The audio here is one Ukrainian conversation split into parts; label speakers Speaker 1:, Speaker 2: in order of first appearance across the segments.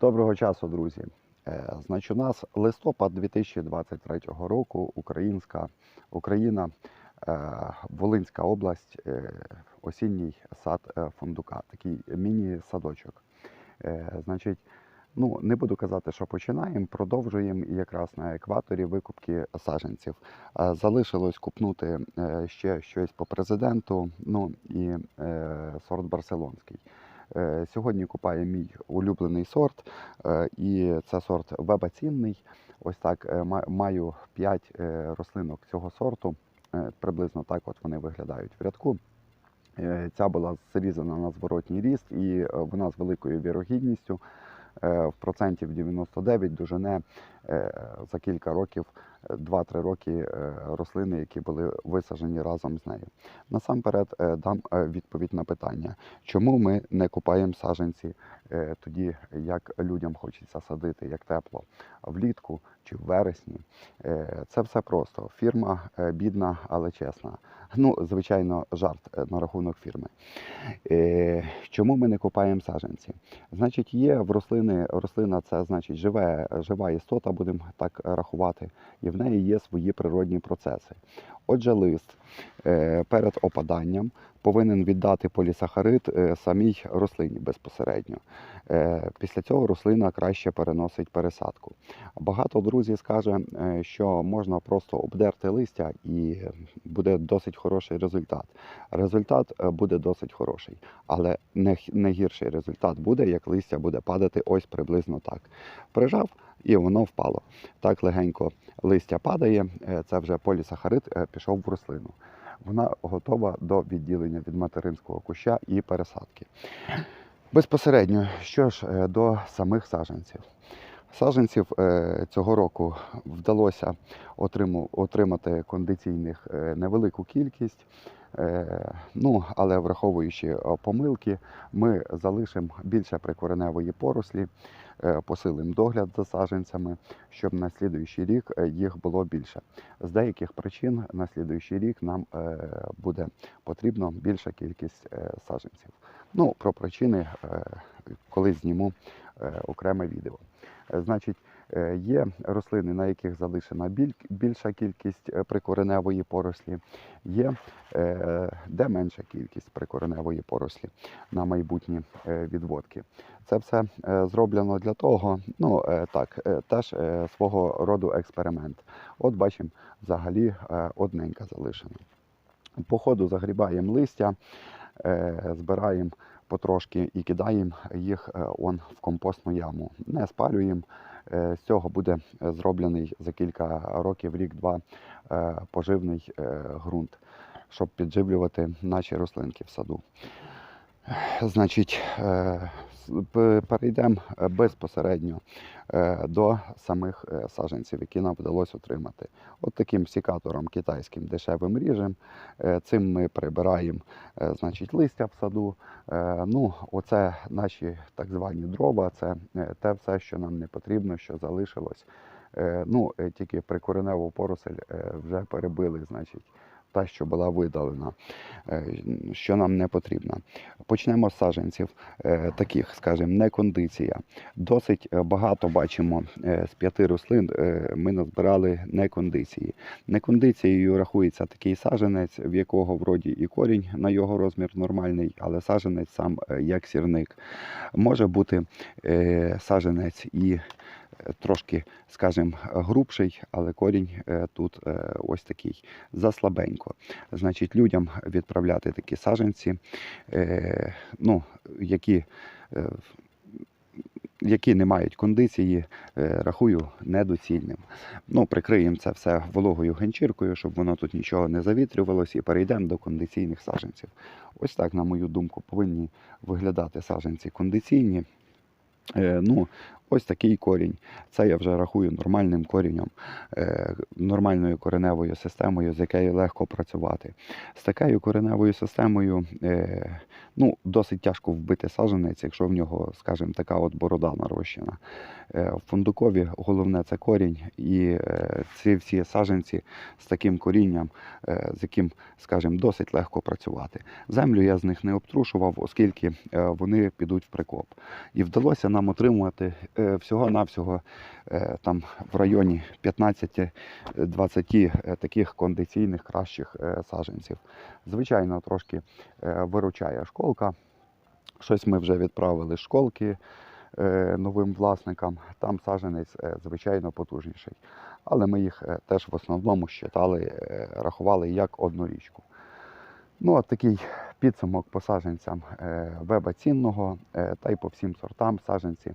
Speaker 1: Доброго часу, друзі. Е, Значить, у нас листопад 2023 року, Українська Україна, е, Волинська область, е, осінній сад фундука, такий міні-садочок. Значить, ну не буду казати, що починаємо, продовжуємо якраз на екваторі викупки саджанців. Е, Залишилось купнути ще щось по президенту, ну і сорт барселонський. Е, Сьогодні купає мій улюблений сорт, е, і це сорт вебацінний. Ось так е, маю 5 рослинок цього сорту. Приблизно так от вони виглядають в рядку. Ця була зрізана на зворотній ріст, і вона з великою вірогідністю в процентів 99 дожене за кілька років, 2-3 роки е, рослини, які були висаджені разом з нею. Насамперед е, дам е, відповідь на питання, чому ми не купаємо саджанці е, тоді, як людям хочеться садити, як тепло, влітку чи в вересні. Це все просто. Фірма бідна, але чесна. Ну, звичайно, жарт на рахунок фірми. Чому ми не купаємо саджанці? Значить, є в рослини, рослина це значить живе, жива істота, будемо так рахувати, і в неї є свої природні процеси. Отже, лист е, перед опаданням повинен віддати полісахарид е, самій рослині безпосередньо. Е, Після цього рослина краще переносить пересадку. Багато друзів скаже, що можна просто обдерти листя і буде досить хороший результат. Результат буде досить хороший, але не, гірший результат буде, як листя буде падати ось приблизно так. Прижав і воно впало. Так легенько листя падає, це вже полісахарид пішов в рослину. Вона готова до відділення від материнського куща і пересадки. Безпосередньо, що ж е, до самих саженців. Саджанців е, цього року вдалося отримати кондиційних е, невелику кількість. Е, Ну, але враховуючи е, помилки, ми залишимо більше прикореневої порослі, е, посилимо догляд за саджанцями, щоб на слідуючий рік їх було більше. З деяких причин на слідуючий рік нам буде потрібно більша кількість саджанців. Ну, про причини коли зніму окреме відео. Значить, є рослини, на яких залишена більша кількість е, прикореневої порослі, є е, де менша кількість прикореневої порослі на майбутні е, відводки. Це все е, зроблено для того, ну е, так, е, теж е, свого роду експеримент. От бачимо, взагалі е, одненька залишена. По ходу загрібаємо листя, е, збираємо потрошки і кидаємо їх е, он в компостну яму. Не спалюємо. Е, З цього буде е, зроблений за кілька років, рік-два поживний ґрунт, щоб підживлювати наші рослинки в саду. Значить, перейдемо е, безпосередньо е, до самих е, саджанців, які нам вдалося отримати. От таким сікатором китайським дешевим ріжем. Цим ми прибираємо значить, листя в саду. Ну, оце наші так звані дрова, це те все, що нам не потрібно, що залишилось. Ну, тільки прикореневу поросель вже перебили, значить, та, що була видалена, е, що нам не потрібно. Почнемо з саджанців е, таких, скажімо, не кондиція. Досить е, багато бачимо з п'яти рослин. Ми назбирали не кондиції. Некондицією рахується такий саджанець, в якого вроді і корінь на його розмір нормальний, але саджанець сам як сірник. Може бути саджанець і трошки, скажімо, грубший, але корінь тут ось такий заслабенько. Значить, людям відправляти такі саджанці, е, ну, які. е, які не мають кондиції, е, рахую недоцільним. Ну, прикриємо це все вологою ганчіркою, щоб воно тут нічого не завітрювалося, і перейдемо до кондиційних саджанців. Ось так, на мою думку, повинні виглядати саджанці кондиційні. Е, Ну, Ось такий корінь. Це я вже рахую нормальним корінням, е, нормальною кореневою системою, з якою легко працювати. З такою кореневою системою е, ну, досить тяжко вбити саджанець, якщо в нього, скажімо, така от борода нарощена. Е, В фундукові головне це корінь, і ці всі саджанці з таким корінням, з яким, скажімо, досить легко працювати. Землю я з них не обтрушував, оскільки вони підуть в прикоп. І вдалося нам отримувати всього-навсього е, там в районі 15-20 е, таких кондиційних кращих е, саджанців. Звичайно, трошки е, виручає школка. Щось ми вже відправили з школки е, новим власникам. Там саджанець, е, звичайно, потужніший. Але ми їх е, теж в основному щитали, е, рахували як одну річку. Ну, от такий підсумок по саджанцям е, веба цінного е, та й по всім сортам саджанці е,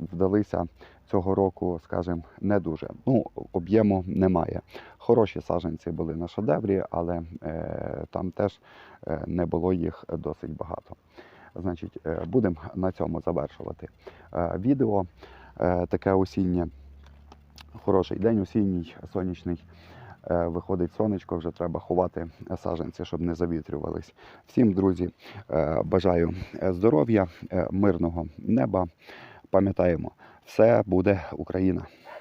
Speaker 1: вдалися цього року, скажімо, не дуже. Ну, об'єму немає. Хороші саджанці були на шедеврі, але е, там теж е, не було їх досить багато. Значить, е, будемо на цьому завершувати е, відео. Е, таке осіннє, хороший день осінній, сонячний. Е, Виходить сонечко, вже треба ховати саженці, щоб не завітрювались. Всім, друзі, е, бажаю е, здоров'я, мирного неба. Пам'ятаємо, все буде Україна.